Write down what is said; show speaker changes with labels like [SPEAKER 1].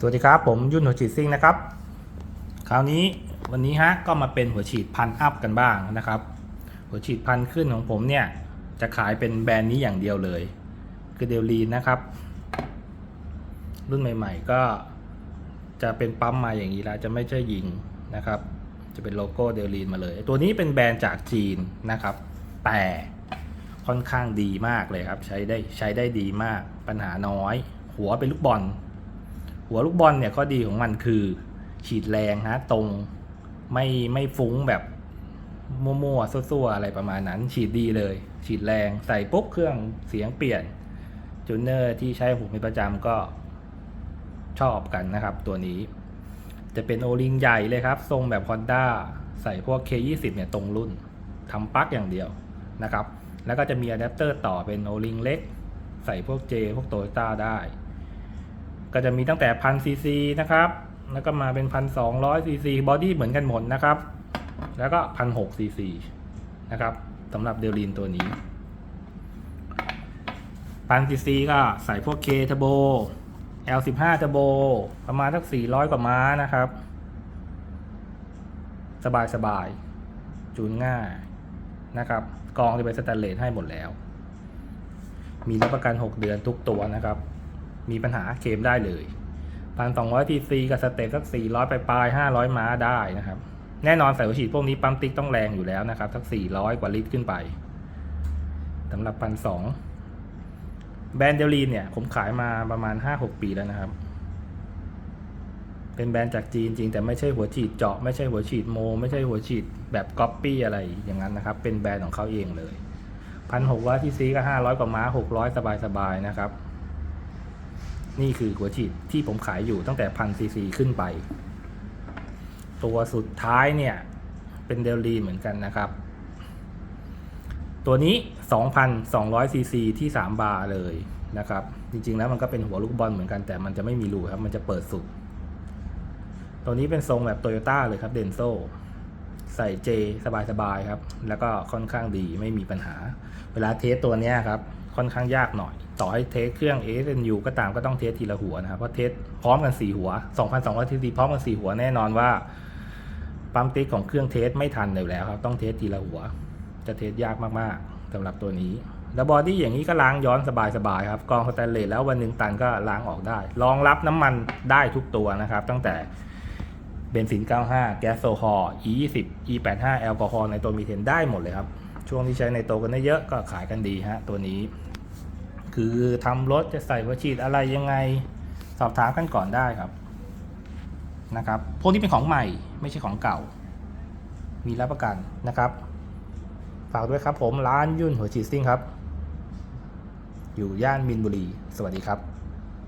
[SPEAKER 1] สวัสดีครับ ผมยุ่นหัวฉีดซิ่งนะครับ คราวนี้วันนี้ฮะก็มาเป็นหัวฉีดพันอัพกันบ้างนะครับ หัวฉีดพันขึ้นของผมเนี่ย จะขายเป็นแบรนด์นี้อย่างเดียวเลย คือเดลลีนนะครับ รุ่นใหม่ ๆ ก็จะเป็นปั๊มมาอย่างนี้แล้วจะไม่ใช่ยิงนะครับ จะเป็นโลโก้เดลลีนมาเลย ตัวนี้เป็นแบรนด์จากจีนนะครับ แต่ค่อนข้างดีมากเลยครับ ใช้ได้ใช้ได้ดีมากปัญหาน้อย หัวเป็นลูกบอล หัวลูกบอลเนี่ยข้อดีของมันคือ ฉีดแรงฮะตรงไม่ไม่ฟุ้งแบบมั่วๆซั่วๆอะไรประมาณนั้น ฉีดดีเลย ฉีดแรงใส่ปุ๊บเครื่องเสียงเปลี่ยนจูเนอร์ที่ใช้ผมเป็นประจำก็ชอบกันนะครับ ตัวนี้ จะเป็นโอลิงใหญ่เลยครับ ทรงแบบ Honda ใส่พวก K20 เนี่ยตรงรุ่นทำปลั๊กอย่างเดียวนะครับ แล้วก็จะมีอะแดปเตอร์ต่อเป็นโอลิงเล็ก ใส่พวก J พวกโตโยต้าได้ ก็จะมีตั้งแต่พันซีซีนะครับ แล้วก็มาเป็นพันสองร้อยซีซีบอดี้เหมือนกันหมดนะครับ แล้วก็พันหกซีซีนะครับสำหรับเดลินตัวนี้พันซีซีก็ใส่พวก K เทโบ L15 เทอร์โบประมาณสัก 400 กว่าม้านะครับ สบายสบายๆจูนง่ายนะครับ กองจะเป็นสแตนเลสให้หมดแล้ว มีรับประกัน 6 เดือนทุกตัวนะครับ มีปัญหาเคลมได้เลยพันสองร้อยทีซีกับสเตปสักสี่ร้อยไปปลายห้าร้อยม้าได้นะครับ แน่นอนสายหัวฉีดพวกนี้ปั๊มติ๊กต้องแรงอยู่แล้วนะครับ สักสี่ร้อยกว่าลิตรขึ้นไปสำหรับพันสองแบรนด์เดลีนเนี่ยผมขายมาประมาณห้าหกปีแล้วนะครับ เป็นแบรนด์จากจีนจริงแต่ไม่ใช่หัวฉีดเจาะไม่ใช่หัวฉีดโม ไม่ใช่หัวฉีดแบบก๊อปปี้อะไรอย่างนั้นนะครับ เป็นแบรนด์ของเขาเองเลยพันหกร้อยทีซีก็ห้าร้อยกว่าม้าหกร้อยสบายๆนะครับ นี่คือหัวฉีดที่ผมขายอยู่ตั้งแต่พันซีซีขึ้นไป ตัวสุดท้ายเนี่ย เป็นเดลีเหมือนกันนะครับ ตัวนี้ 2,200ซีซีที่ 3 บาร์เลยนะครับ จริงๆแล้วมันก็เป็นหัวลูกบอลเหมือนกันแต่มันจะไม่มีรูครับ มันจะเปิดสุด ตัวนี้เป็นทรงแบบโตโยต้าเลยครับเดนโซใส่เจสบายๆครับ แล้วก็ค่อนข้างดีไม่มีปัญหา เวลาเทสตัวนี้ครับ ค่อนข้างยากหน่อย ต่อให้เทสเครื่อง ASNU ก็ตามก็ต้องเทสทีละหัวนะครับ เพราะเทสพร้อมกัน 4 หัว 2,200ทีซีพร้อมกัน 4 หัวแน่นอนว่าปั๊มติ๊กของเครื่องเทสไม่ทันอยู่แล้วครับ ต้องเทสทีละหัว จะเทสยากมากๆสำหรับตัวนี้ แล้วบอดี้อย่างนี้ก็ล้างย้อนสบายๆครับกองสแตนเลสแล้ววันหนึ่งตันก็ล้างออกได้รองรับน้ำมันได้ทุกตัวนะครับ ตั้งแต่เบนซิน 95 แก๊สโซฮอล์ E20 E85 แอลกอฮอล์ในตัวมีเทนได้หมดเลยครับ ช่วงที่ใช้ในโตกันได้เยอะก็ขายกันดีฮะตัวนี้ คือทำรถจะใส่หัวฉีดอะไรยังไงสอบถามกันก่อนได้ครับนะครับ พวกนี้เป็นของใหม่ไม่ใช่ของเก่า มีรับประกันนะครับ ฝากด้วยครับผมร้านยุ่นหัวฉีดซิ่งครับ อยู่ย่านมินบุรี สวัสดีครับ